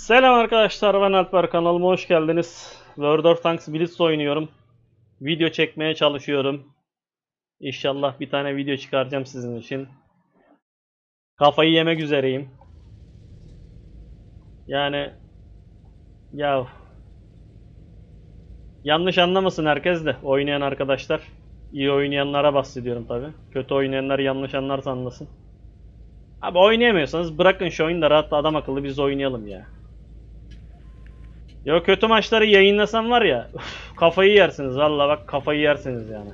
Selam arkadaşlar ben Alper kanalıma hoş geldiniz. World of Tanks Blitz oynuyorum. Video çekmeye çalışıyorum. İnşallah bir tane video çıkaracağım sizin için. Kafayı yemek üzereyim. Yani ya yanlış anlamasın herkes de oynayan arkadaşlar. İyi oynayanlara bahsediyorum tabi. Kötü oynayanlar yanlış anlarsa anlasın. Abi oynayamıyorsanız bırakın şu oyunu rahat adam akıllı biz oynayalım ya. Ya kötü maçları yayınlasam var ya üf, kafayı yersiniz valla bak kafayı yersiniz yani.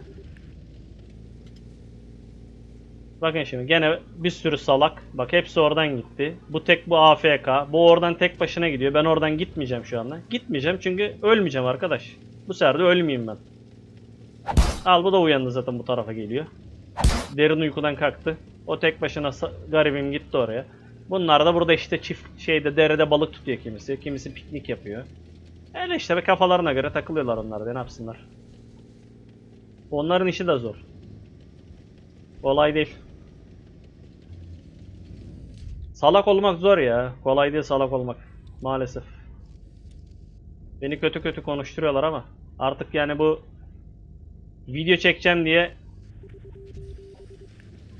Bakın şimdi gene bir sürü salak. Bak hepsi oradan gitti. Bu tek bu AFK. Bu oradan tek başına gidiyor. Ben oradan gitmeyeceğim şu anda. Gitmeyeceğim çünkü ölmeyeceğim arkadaş. Bu sefer de ölmeyeyim ben. Al bu da uyandı zaten bu tarafa geliyor. Derin uykudan kalktı. O tek başına garibim gitti oraya. Bunlar da burada işte çift şeyde derede balık tutuyor kimisi. Kimisi piknik yapıyor. Öyle işte be kafalarına göre takılıyorlar onlar da ne yapsınlar. Onların işi de zor. Kolay değil. Salak olmak zor ya. Kolay değil salak olmak. Maalesef. Beni kötü kötü konuşturuyorlar ama artık yani bu video çekeceğim diye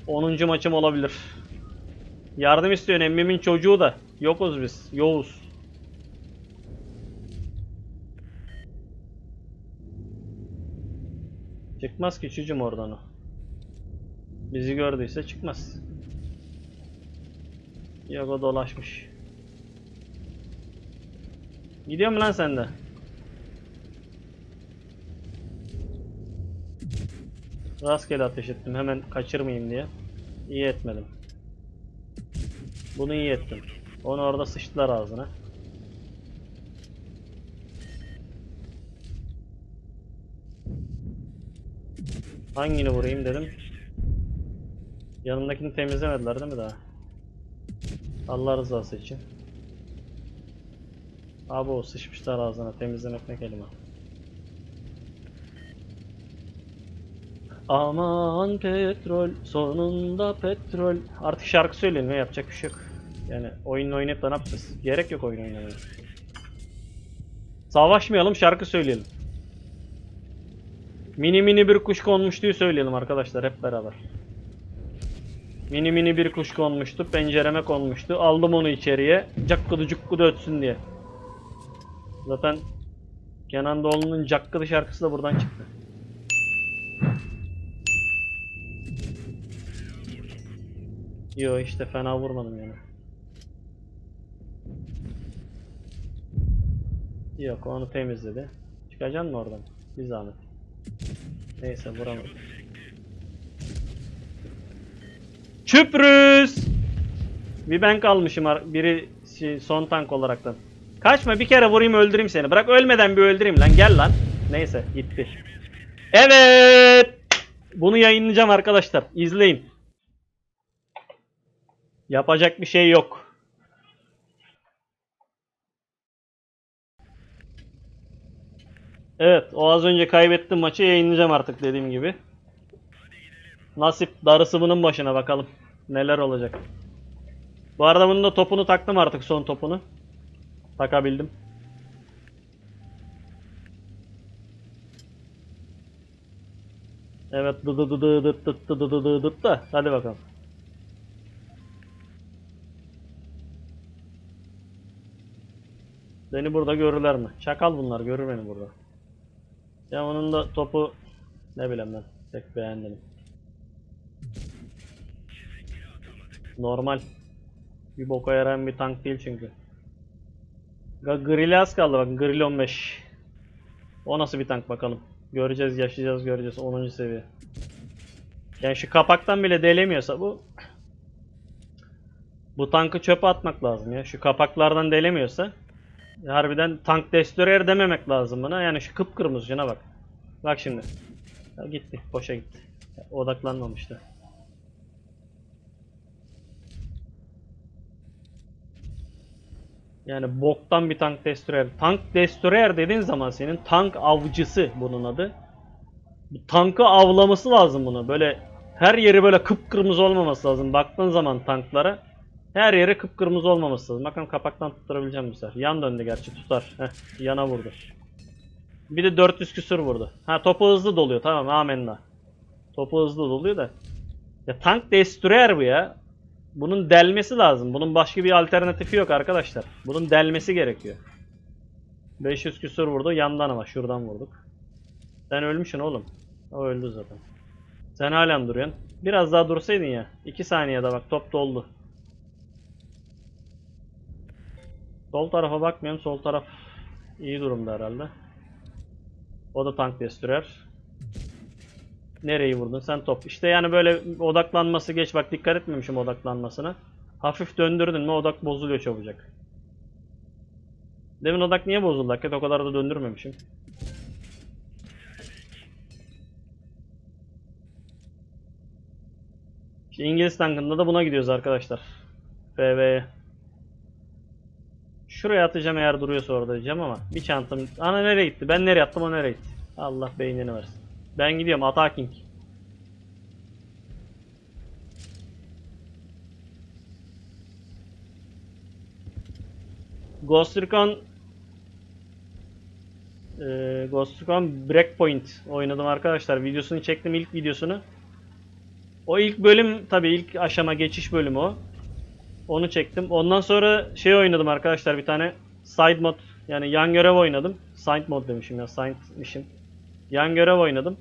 10. maçım olabilir. Yardım istiyor emmimin çocuğu da. Yokuz biz. Yoğuz. Çıkmaz ki çocuğum oradan o. Bizi gördüyse çıkmaz. Yok o dolaşmış. Gidiyor mu lan sen de? Rastgele ateş ettim hemen kaçırmayayım diye. İyi etmedim. Bunu iyi ettim. Onu orada sıçtılar ağzına. Hangini vurayım dedim. Yanındakini temizlemediler değil mi daha? Allah rızası için. Abi o sıçmışlar ağzına temizlemek ne kelime. Aman petrol sonunda petrol. Artık şarkı söyleyelim ya yapacak bir şey yok. Yani oyun oynayıp da ne yapacağız? Gerek yok oyun oynamaya. Savaşmayalım şarkı söyleyelim. Mini mini bir kuş konmuştuyu söyleyelim arkadaşlar hep beraber. Mini mini bir kuş konmuştu, pencereme konmuştu. Aldım onu içeriye. Cakkıdı cukkudu ötsün diye. Zaten Kenan Doğulu'nun Cakkıdı şarkısı da buradan çıktı. Yo işte fena vurmadım yani. Yok onu temizledi. Çıkacaksın mı oradan? Bir zahmet. Neyse vuramadım. Çüprüz! Bir ben kalmışım biri son tank olaraktan. Kaçma bir kere vurayım öldüreyim seni. Bırak ölmeden bir öldüreyim lan gel lan. Neyse gitti. Evet! Bunu yayınlayacağım arkadaşlar. İzleyin. Yapacak bir şey yok. Evet, o az önce kaybettim maçı yayınlayacağım artık dediğim gibi. Nasip darısı bunun başına bakalım. Neler olacak. Bu arada bunun da topunu taktım artık son topunu. Takabildim. Evet dı dı dı dı dı dı dı dı dı dı dı da. Hadi bakalım. Beni burada görürler mi? Çakal bunlar görür beni burada. Ya onun da topu ne bileyim ben pek beğendim. Normal. Bir boka yarayan bir tank değil çünkü. Grill'e az kaldı bak Grill 15. O nasıl bir tank bakalım. Göreceğiz yaşayacağız göreceğiz 10. seviye. Yani şu kapaktan bile delemiyorsa bu bu tankı çöpe atmak lazım ya. Şu kapaklardan delemiyorsa harbiden tank destroyer dememek lazım buna. Yani şu kıpkırmızı şuna bak. Bak şimdi. Ya gitti. Boşa gitti. Odaklanmamıştı. Yani boktan bir tank destroyer. Tank destroyer dediğin zaman senin tank avcısı bunun adı. Bu tankı avlaması lazım bunu. Böyle her yeri böyle kıpkırmızı olmaması lazım. Baktığın zaman tanklara Her yeri kıpkırmızı olmaması lazım. Bakın kapaktan tutturabileceğim bu sefer. Yan döndü gerçi tutar. Heh, yana vurdu. Bir de 400 küsür vurdu. Ha topu hızlı doluyor tamam amenna. Topu hızlı doluyor da. Ya tank destroyer bu ya. Bunun delmesi lazım. Bunun başka bir alternatifi yok arkadaşlar. Bunun delmesi gerekiyor. 500 küsür vurdu yandan ama şuradan vurduk. Sen ölmüşsün oğlum. O öldü zaten. Sen halen duruyorsun. Biraz daha dursaydın ya. 2 saniyede bak top doldu. Sol tarafa bakmıyorum. Sol taraf iyi durumda herhalde. O da tank destroyer. Nereyi vurdun sen top? İşte yani böyle odaklanması geç. Bak dikkat etmemişim odaklanmasına. Hafif döndürdün mü odak bozuluyor çabucak. Demin odak niye bozuldu? Hakikaten o kadar da döndürmemişim. İşte İngiliz tankında da buna gidiyoruz arkadaşlar. FV'ye. Şuraya atacağım eğer duruyorsa orada diyeceğim ama bir çantam... Ana nereye gitti? Ben nereye attım o nereye gitti? Allah beynini versin. Ben gidiyorum attacking. Ghost Recon eee Ghost Recon Breakpoint oynadım arkadaşlar. Videosunu çektim ilk videosunu. O ilk bölüm tabii ilk aşama geçiş bölümü o. Onu çektim. Ondan sonra şey oynadım arkadaşlar bir tane side mod yani yan görev oynadım. Side mod demişim ya side'mişim. Yan görev oynadım.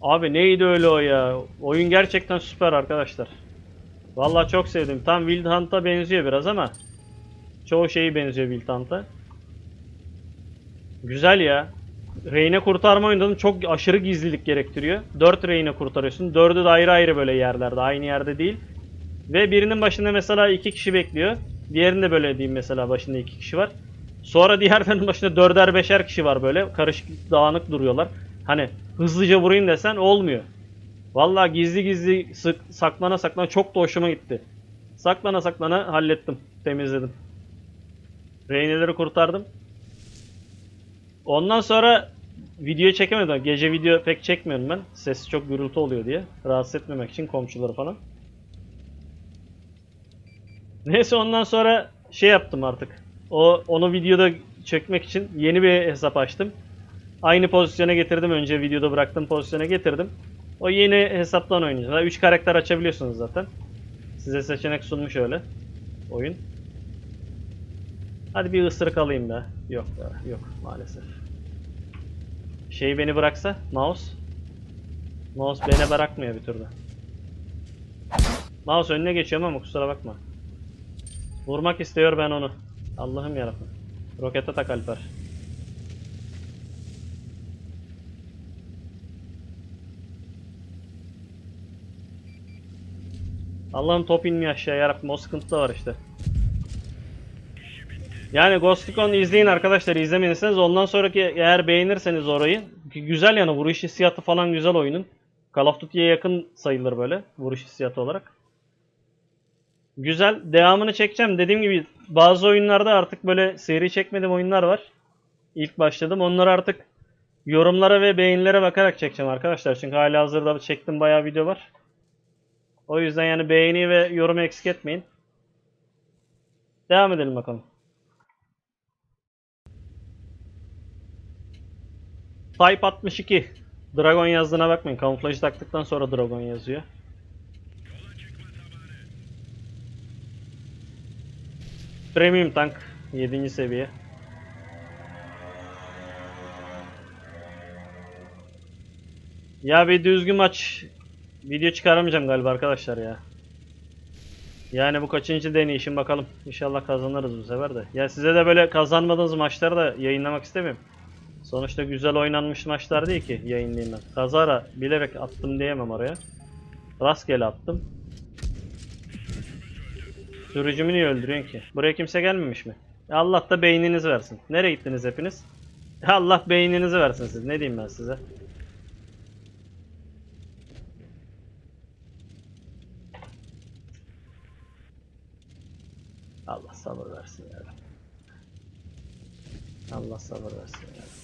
Abi neydi öyle o ya? Oyun gerçekten süper arkadaşlar. Vallahi çok sevdim. Tam Wild Hunt'a benziyor biraz ama çoğu şeyi benziyor Wild Hunt'a. Güzel ya. Reyne kurtarma oynadım. Çok aşırı gizlilik gerektiriyor. 4 reyne kurtarıyorsun. 4'ü de ayrı ayrı böyle yerlerde. Aynı yerde değil. Ve birinin başında mesela 2 kişi bekliyor. Diğerinde böyle diyeyim mesela başında 2 kişi var. Sonra diğerlerinin başında 4'er 5'er kişi var böyle. Karışık dağınık duruyorlar. Hani hızlıca vurayım desen olmuyor. Vallahi gizli gizli sık, saklana saklana çok da hoşuma gitti. Saklana saklana hallettim. Temizledim. Reyneleri kurtardım. Ondan sonra video çekemedim. Gece video pek çekmiyorum ben. Sesi çok gürültü oluyor diye. Rahatsız etmemek için komşuları falan. Neyse ondan sonra şey yaptım artık. O onu videoda çekmek için yeni bir hesap açtım. Aynı pozisyona getirdim. Önce videoda bıraktığım pozisyona getirdim. O yeni hesaptan oynayacağız. 3 karakter açabiliyorsunuz zaten. Size seçenek sunmuş öyle. Oyun. Hadi bir ısırık alayım da. Yok da, yok maalesef. Şey beni bıraksa mouse. Mouse beni bırakmıyor bir türlü. Mouse önüne geçiyorum ama kusura bakma. Vurmak istiyor ben onu. Allah'ım yarabbim. Rokete tak Alper. Allah'ım top inmiyor aşağı yarabbim o sıkıntı da var işte. Yani Ghost Recon'u izleyin arkadaşlar izlemediyseniz ondan sonraki eğer beğenirseniz orayı güzel yani vuruş hissiyatı falan güzel oyunun. Call of Duty'ye yakın sayılır böyle vuruş hissiyatı olarak. Güzel. Devamını çekeceğim. Dediğim gibi bazı oyunlarda artık böyle seri çekmediğim oyunlar var. İlk başladım. Onları artık yorumlara ve beğenilere bakarak çekeceğim arkadaşlar. Çünkü hala hazırda çektim bayağı video var. O yüzden yani beğeni ve yorumu eksik etmeyin. Devam edelim bakalım. Type 62. Dragon yazdığına bakmayın. Kamuflajı taktıktan sonra Dragon yazıyor. Premium tank 7. seviye. Ya bir düzgün maç video çıkaramayacağım galiba arkadaşlar ya. Yani bu kaçıncı deneyişim bakalım. İnşallah kazanırız bu sefer de. Ya size de böyle kazanmadığınız maçları da yayınlamak istemiyorum. Sonuçta güzel oynanmış maçlar değil ki yayınlayayım ben. Kazara bilerek attım diyemem oraya. Rastgele attım. Sürücümü niye öldürüyorsun ki? Buraya kimse gelmemiş mi? Allah da beyniniz versin. Nereye gittiniz hepiniz? Allah beyninizi versin siz. Ne diyeyim ben size? Allah sabır versin ya. Allah sabır versin ya.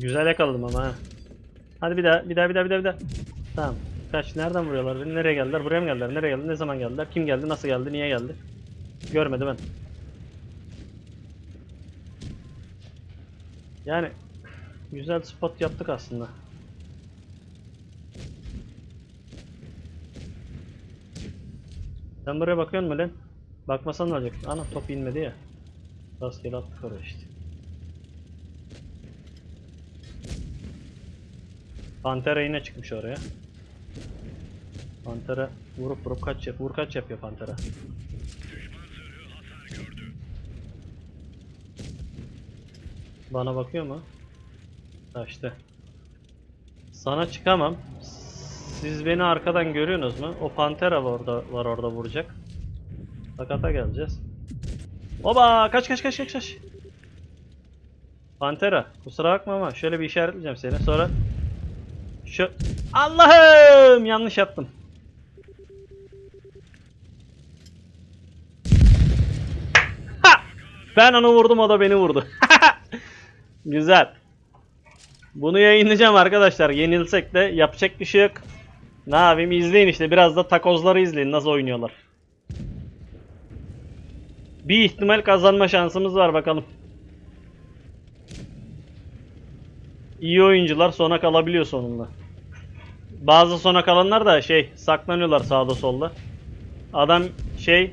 Güzel yakaladım ama ha. Hadi bir daha, bir daha, bir daha, bir daha, bir. Tamam. Kaç, nereden vuruyorlar? Nereye geldiler? Buraya mı geldiler? Nereye geldi? Ne zaman geldiler? Kim geldi? Nasıl geldi? Niye geldi? Görmedim ben. Yani güzel spot yaptık aslında. Sen buraya bakıyor musun lan? Bakmasan ne olacak? Ana top inmedi ya. Rastgele attık oraya işte. Pantera yine çıkmış oraya. Pantera vurup vurup kaç yap vur kaç yapıyor Pantera. Bana bakıyor mu? Kaçtı. Sana çıkamam. Siz beni arkadan görüyorsunuz mu? O Pantera var orada var orada vuracak. Sakata geleceğiz. Oba kaç kaç kaç kaç kaç. Pantera kusura bakma ama şöyle bir işaretleyeceğim seni sonra şu Allah'ım yanlış yaptım. Ha! Ben onu vurdum o da beni vurdu. Güzel. Bunu yayınlayacağım arkadaşlar. Yenilsek de yapacak bir şey yok. Ne yapayım izleyin işte biraz da takozları izleyin nasıl oynuyorlar. Bir ihtimal kazanma şansımız var bakalım. İyi oyuncular sona kalabiliyor sonunda. Bazı sona kalanlar da şey saklanıyorlar sağda solda. Adam şey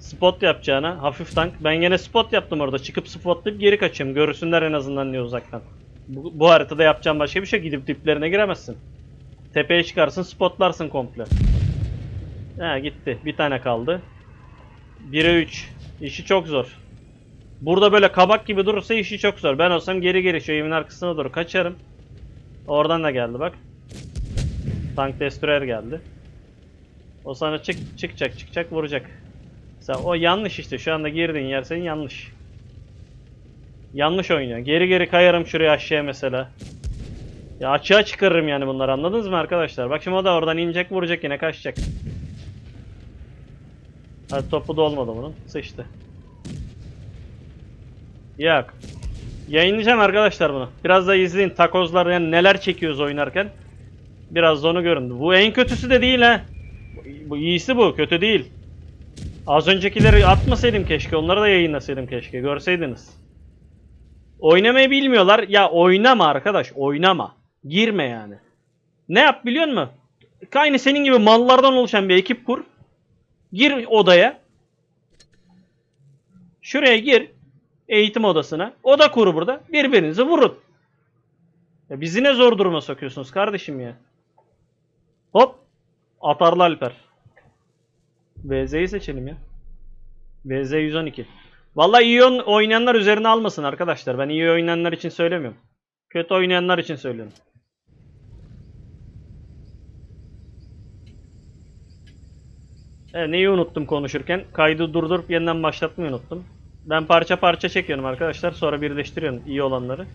spot yapacağına hafif tank. Ben gene spot yaptım orada. Çıkıp spotlayıp geri kaçıyorum. Görürsünler en azından diye uzaktan. Bu, bu haritada yapacağım başka bir şey. Gidip diplerine giremezsin. Tepeye çıkarsın spotlarsın komple. Ha gitti. Bir tane kaldı. 1'e 3. İşi çok zor. Burada böyle kabak gibi durursa işi çok zor. Ben olsam geri geri şu evin arkasına doğru kaçarım. Oradan da geldi bak. Tank destroyer geldi. O sana çık çıkacak çıkacak vuracak. Sen o yanlış işte şu anda girdiğin yer senin yanlış. Yanlış oynuyor. Geri geri kayarım şuraya aşağıya mesela. Ya açığa çıkarırım yani bunları anladınız mı arkadaşlar? Bak şimdi o da oradan inecek vuracak yine kaçacak. Hadi topu da olmadı bunun. Sıçtı. Yok. Yayınlayacağım arkadaşlar bunu. Biraz da izleyin. Takozlar yani neler çekiyoruz oynarken. Biraz da onu görün. Bu en kötüsü de değil ha. Bu iyisi bu. Kötü değil. Az öncekileri atmasaydım keşke. Onları da yayınlasaydım keşke. Görseydiniz. Oynamayı bilmiyorlar. Ya oynama arkadaş. Oynama. Girme yani. Ne yap biliyor musun? Aynı senin gibi mallardan oluşan bir ekip kur. Gir odaya. Şuraya gir. Eğitim odasına. Oda kur burada. Birbirinizi vurun. Ya bizi ne zor duruma sokuyorsunuz kardeşim ya. Hop. Atarlı Alper. VZ'yi seçelim ya. VZ 112. Vallahi iyi oyn- oynayanlar üzerine almasın arkadaşlar. Ben iyi oynayanlar için söylemiyorum. Kötü oynayanlar için söylüyorum. Evet, neyi unuttum konuşurken? Kaydı durdurup yeniden başlatmayı unuttum. Ben parça parça çekiyorum arkadaşlar. Sonra birleştiriyorum iyi olanları.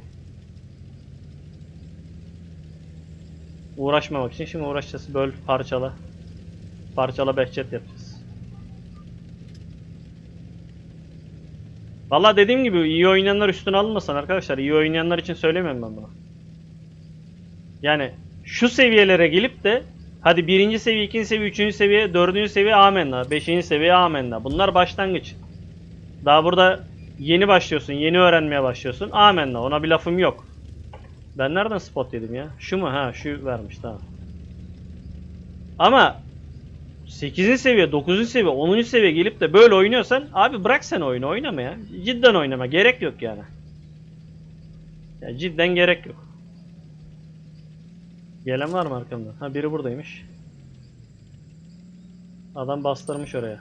Uğraşmamak için şimdi uğraşacağız. Böl, parçala. Parçala behçet yapacağız. Valla dediğim gibi iyi oynayanlar üstüne alınmasın arkadaşlar. İyi oynayanlar için söylemiyorum ben bunu. Yani şu seviyelere gelip de hadi birinci seviye, ikinci seviye, üçüncü seviye, dördüncü seviye amenna, beşinci seviye amenna. Bunlar başlangıç. Daha burada yeni başlıyorsun, yeni öğrenmeye başlıyorsun. Amenna ona bir lafım yok. Ben nereden spot yedim ya? Şu mu? Ha şu vermiş tamam. Ama 8. seviye, 9. seviye, 10. seviye gelip de böyle oynuyorsan abi bırak sen oyunu oynama ya. Cidden oynama. Gerek yok yani. Ya cidden gerek yok. Gelen var mı arkamda? Ha biri buradaymış. Adam bastırmış oraya.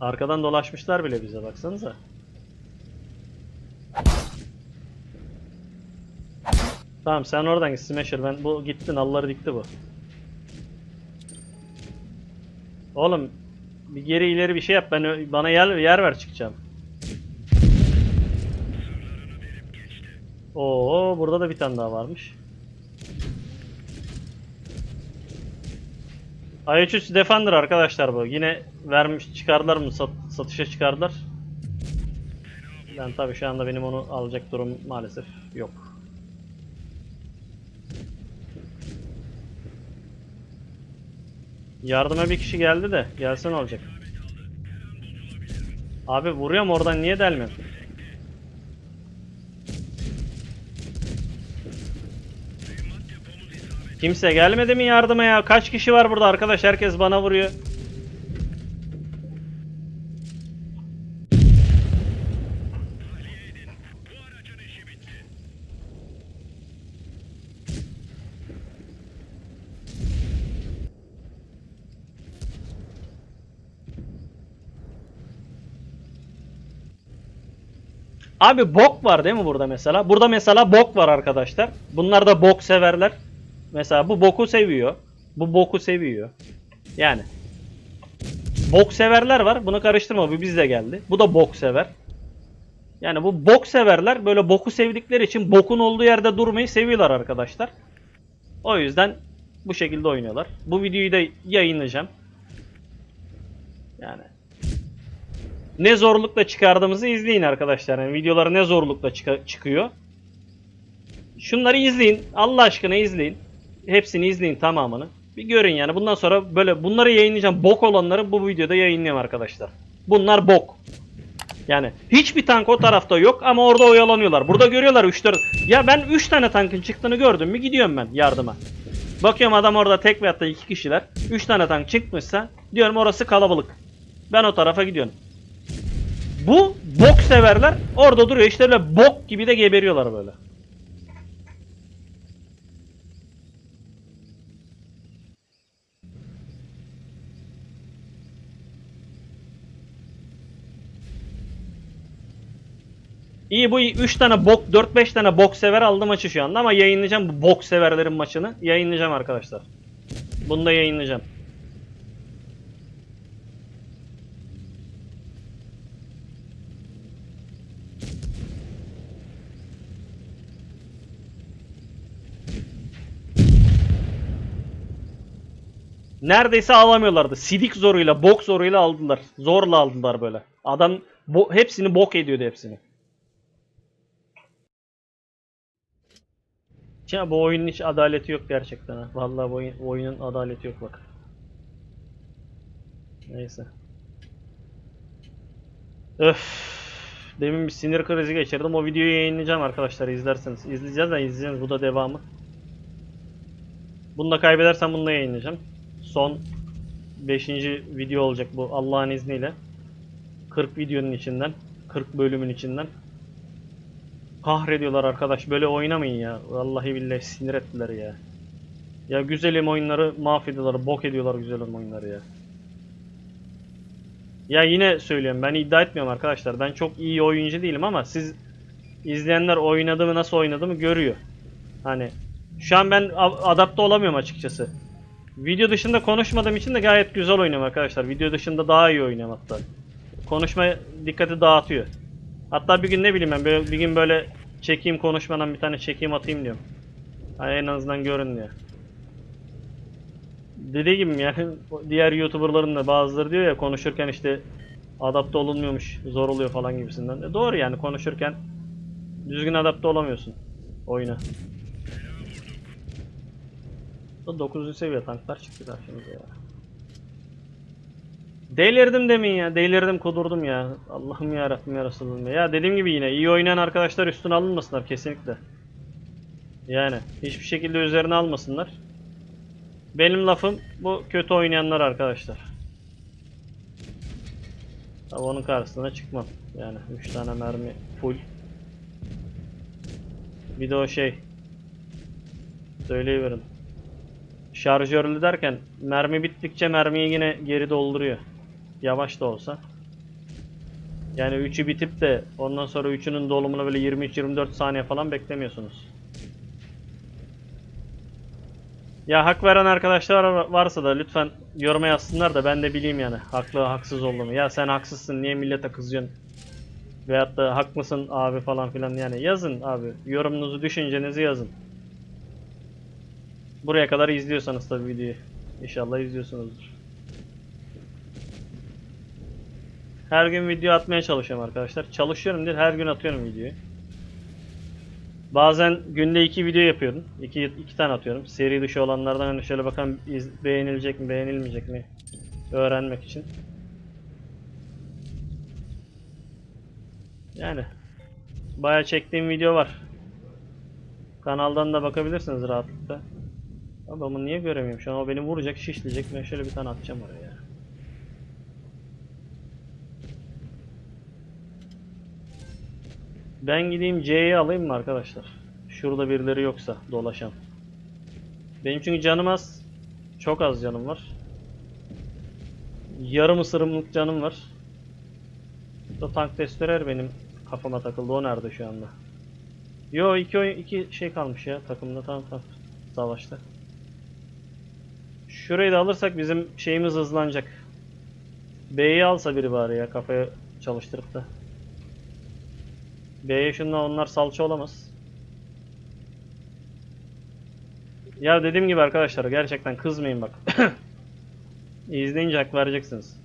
Arkadan dolaşmışlar bile bize baksanıza. Tamam sen oradan git Smasher ben bu gittin alları dikti bu. Oğlum bir geri ileri bir şey yap ben bana yer yer ver çıkacağım. Oo burada da bir tane daha varmış. IH3 Defender arkadaşlar bu. Yine vermiş çıkardılar mı? Sat- satışa çıkardılar. Ben tabii şu anda benim onu alacak durum maalesef yok. Yardıma bir kişi geldi de gelse ne olacak? Abi vuruyorum oradan niye delmiyorsun? Kimse gelmedi mi yardıma ya? Kaç kişi var burada arkadaş? Herkes bana vuruyor. Abi bok var değil mi burada mesela? Burada mesela bok var arkadaşlar. Bunlar da bok severler. Mesela bu boku seviyor. Bu boku seviyor. Yani. Bok severler var. Bunu karıştırma. Bu bizde geldi. Bu da bok sever. Yani bu bok severler böyle boku sevdikleri için bokun olduğu yerde durmayı seviyorlar arkadaşlar. O yüzden bu şekilde oynuyorlar. Bu videoyu da yayınlayacağım. Yani ne zorlukla çıkardığımızı izleyin arkadaşlar. Yani videoları ne zorlukla çıka- çıkıyor. Şunları izleyin. Allah aşkına izleyin. Hepsini izleyin tamamını. Bir görün yani. Bundan sonra böyle bunları yayınlayacağım. Bok olanları bu videoda yayınlayacağım arkadaşlar. Bunlar bok. Yani hiçbir tank o tarafta yok ama orada oyalanıyorlar. Burada görüyorlar 3 4. Ya ben 3 tane tankın çıktığını gördüm mü gidiyorum ben yardıma. Bakıyorum adam orada tek veyahut da 2 kişiler. 3 tane tank çıkmışsa diyorum orası kalabalık. Ben o tarafa gidiyorum. Bu bok severler orada duruyor işte böyle bok gibi de geberiyorlar böyle. İyi bu 3 tane bok 4-5 tane bok sever aldı maçı şu anda ama yayınlayacağım bu bok severlerin maçını. Yayınlayacağım arkadaşlar. Bunu da yayınlayacağım. Neredeyse alamıyorlardı. Sidik zoruyla, bok zoruyla aldılar. Zorla aldılar böyle. Adam bo- hepsini bok ediyordu hepsini. Ya bu oyunun hiç adaleti yok gerçekten ha. Vallahi bu oyun, oyunun adaleti yok bak. Neyse. Öf. Demin bir sinir krizi geçirdim. O videoyu yayınlayacağım arkadaşlar izlerseniz. İzleyeceğiz de izleyeceğiz. Bu da devamı. Bunu da kaybedersem bunu da yayınlayacağım. Son 5. video olacak bu Allah'ın izniyle. 40 videonun içinden, 40 bölümün içinden. Kahrediyorlar arkadaş böyle oynamayın ya. Vallahi billahi sinir ettiler ya. Ya güzelim oyunları mahvediyorlar, bok ediyorlar güzelim oyunları ya. Ya yine söylüyorum ben iddia etmiyorum arkadaşlar. Ben çok iyi oyuncu değilim ama siz izleyenler oynadığımı nasıl oynadığımı görüyor. Hani şu an ben adapte olamıyorum açıkçası. Video dışında konuşmadığım için de gayet güzel oynuyorum arkadaşlar. Video dışında daha iyi oynuyorum hatta. Konuşma dikkati dağıtıyor. Hatta bir gün ne bileyim ben böyle, bir gün böyle çekeyim konuşmadan bir tane çekeyim atayım diyorum. Hani en azından görün diye. Dediği gibi yani diğer YouTuber'ların da bazıları diyor ya konuşurken işte adapte olunmuyormuş, zor oluyor falan gibisinden. E doğru yani konuşurken düzgün adapte olamıyorsun oyuna. 9. seviye tanklar çıktı karşımıza ya. Delirdim demin ya. Delirdim kudurdum ya. Allah'ım ya Rabbim ya Resulüm ya. Ya dediğim gibi yine iyi oynayan arkadaşlar üstüne alınmasınlar kesinlikle. Yani hiçbir şekilde üzerine almasınlar. Benim lafım bu kötü oynayanlar arkadaşlar. Tabi onun karşısına çıkmam. Yani 3 tane mermi full. Bir de o şey. Söyleyiverin. Şarjörlü derken mermi bittikçe mermiyi yine geri dolduruyor. Yavaş da olsa. Yani 3'ü bitip de ondan sonra 3'ünün dolumuna böyle 23-24 saniye falan beklemiyorsunuz. Ya hak veren arkadaşlar var- varsa da lütfen yoruma yazsınlar da ben de bileyim yani haklı haksız olduğumu. Ya sen haksızsın niye millete kızıyorsun? Veyahut da hak mısın abi falan filan yani yazın abi. Yorumunuzu düşüncenizi yazın. Buraya kadar izliyorsanız tabii videoyu. İnşallah izliyorsunuzdur. Her gün video atmaya çalışıyorum arkadaşlar. Çalışıyorum değil, her gün atıyorum videoyu. Bazen günde iki video yapıyorum. İki, iki tane atıyorum. Seri dışı olanlardan hani şöyle bakalım iz- beğenilecek mi, beğenilmeyecek mi öğrenmek için. Yani bayağı çektiğim video var. Kanaldan da bakabilirsiniz rahatlıkla. Adamı niye göremiyorum? Şu an o beni vuracak, şişleyecek. Ben şöyle bir tane atacağım oraya. Ben gideyim C'yi alayım mı arkadaşlar? Şurada birileri yoksa dolaşan. Benim çünkü canım az. Çok az canım var. Yarım ısırımlık canım var. Bu tank testerer benim kafama takıldı. O nerede şu anda? Yo iki iki şey kalmış ya takımda tamam tamam. Savaşta. Şurayı da alırsak bizim şeyimiz hızlanacak. B'yi alsa biri bari ya kafaya çalıştırıp da. B'ye şunla onlar salça olamaz. Ya dediğim gibi arkadaşlar gerçekten kızmayın bak. İzleyince hak vereceksiniz.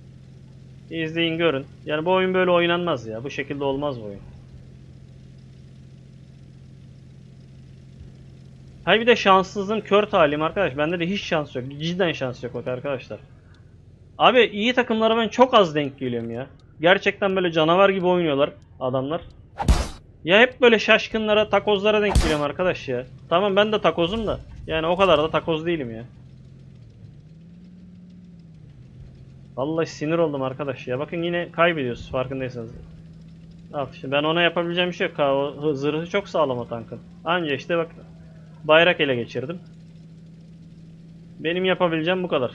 İzleyin görün. Yani bu oyun böyle oynanmaz ya. Bu şekilde olmaz bu oyun. Hayır bir de şanssızlığım kör talim arkadaş. Bende de hiç şans yok. Cidden şans yok bak arkadaşlar. Abi iyi takımlara ben çok az denk geliyorum ya. Gerçekten böyle canavar gibi oynuyorlar adamlar. Ya hep böyle şaşkınlara, takozlara denk geliyorum arkadaş ya. Tamam ben de takozum da. Yani o kadar da takoz değilim ya. Vallahi sinir oldum arkadaş ya. Bakın yine kaybediyoruz farkındaysanız. Al işte ben ona yapabileceğim bir şey yok. O zırhı çok sağlam o tankın. Anca işte bak bayrak ele geçirdim. Benim yapabileceğim bu kadar.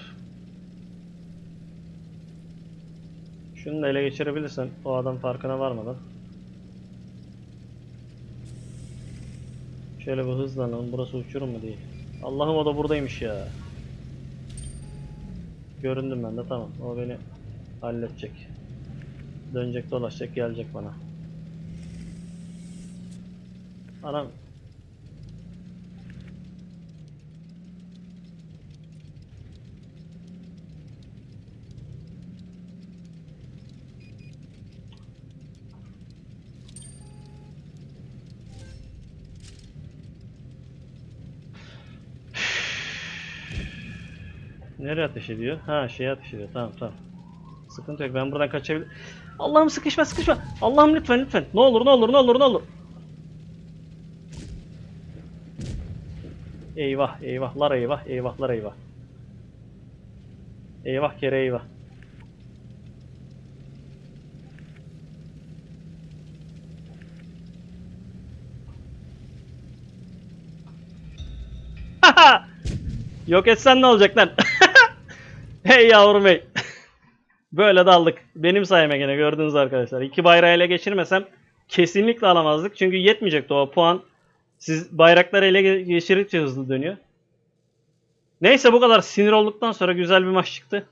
Şunu da ele geçirebilirsen o adam farkına varmadan. Şöyle bir hızlanalım. Burası uçurum mu değil. Allah'ım o da buradaymış ya. Göründüm ben de tamam. O beni halledecek. Dönecek dolaşacak gelecek bana. Anam. Nereye ateş ediyor? Ha şeye ateş ediyor. Tamam tamam. Sıkıntı yok. Ben buradan kaçabilir. Allah'ım sıkışma sıkışma. Allah'ım lütfen lütfen. Ne olur ne olur ne olur ne olur. Eyvah eyvahlar eyvah eyvahlar eyvah. Eyvah kere eyvah. Yok etsen ne olacak lan? hey yavrum hey. Böyle daldık. Benim sayeme gene gördünüz arkadaşlar. İki bayrağı ele geçirmesem kesinlikle alamazdık. Çünkü yetmeyecekti o puan. Siz bayrakları ele ge- geçirdikçe hızlı dönüyor. Neyse bu kadar sinir olduktan sonra güzel bir maç çıktı.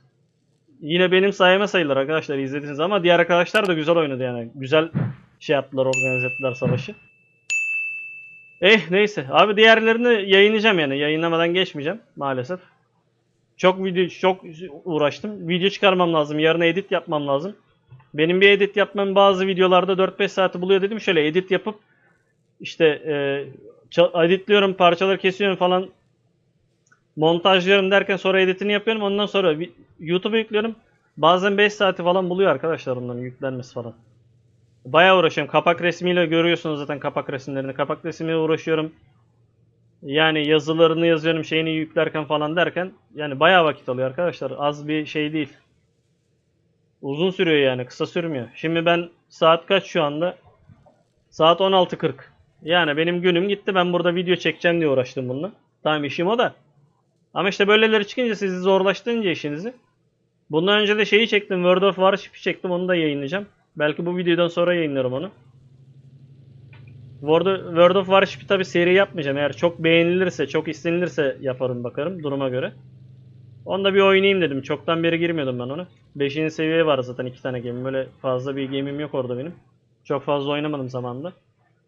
Yine benim sayeme sayılır arkadaşlar izlediniz ama diğer arkadaşlar da güzel oynadı yani. Güzel şey yaptılar, organize ettiler savaşı. Eh neyse. Abi diğerlerini yayınlayacağım yani. Yayınlamadan geçmeyeceğim maalesef. Çok video çok uğraştım. Video çıkarmam lazım. Yarın edit yapmam lazım. Benim bir edit yapmam bazı videolarda 4-5 saati buluyor dedim. Şöyle edit yapıp işte e, editliyorum, parçaları kesiyorum falan. Montajlıyorum derken sonra editini yapıyorum. Ondan sonra YouTube'a yüklüyorum. Bazen 5 saati falan buluyor arkadaşlar onların yüklenmesi falan. Bayağı uğraşıyorum. Kapak resmiyle görüyorsunuz zaten kapak resimlerini. Kapak resmiyle uğraşıyorum. Yani yazılarını yazıyorum şeyini yüklerken falan derken yani bayağı vakit alıyor arkadaşlar. Az bir şey değil. Uzun sürüyor yani kısa sürmüyor. Şimdi ben saat kaç şu anda? Saat 16.40. Yani benim günüm gitti. Ben burada video çekeceğim diye uğraştım bununla. Tamam işim o da. Ama işte böyleleri çıkınca sizi zorlaştırınca işinizi. Bundan önce de şeyi çektim. World of Warship'i çektim. Onu da yayınlayacağım. Belki bu videodan sonra yayınlarım onu. World, of Warship'i tabi seri yapmayacağım. Eğer çok beğenilirse, çok istenilirse yaparım bakarım duruma göre. Onu da bir oynayayım dedim. Çoktan beri girmiyordum ben onu. 5. seviye var zaten iki tane gemim. Böyle fazla bir gemim yok orada benim. Çok fazla oynamadım zamanında.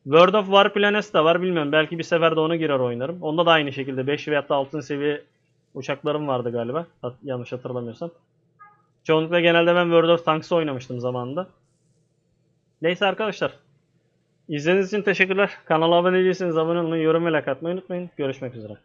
World of Warplanes de var bilmiyorum. Belki bir sefer de onu girer oynarım. Onda da aynı şekilde 5 veya da 6. seviye Uçaklarım vardı galiba. Yanlış hatırlamıyorsam. Çoğunlukla genelde ben World of Tanks'ı oynamıştım zamanında. Neyse arkadaşlar. İzlediğiniz için teşekkürler. Kanala abone değilseniz abone olmayı, yorum ve like atmayı unutmayın. Görüşmek üzere.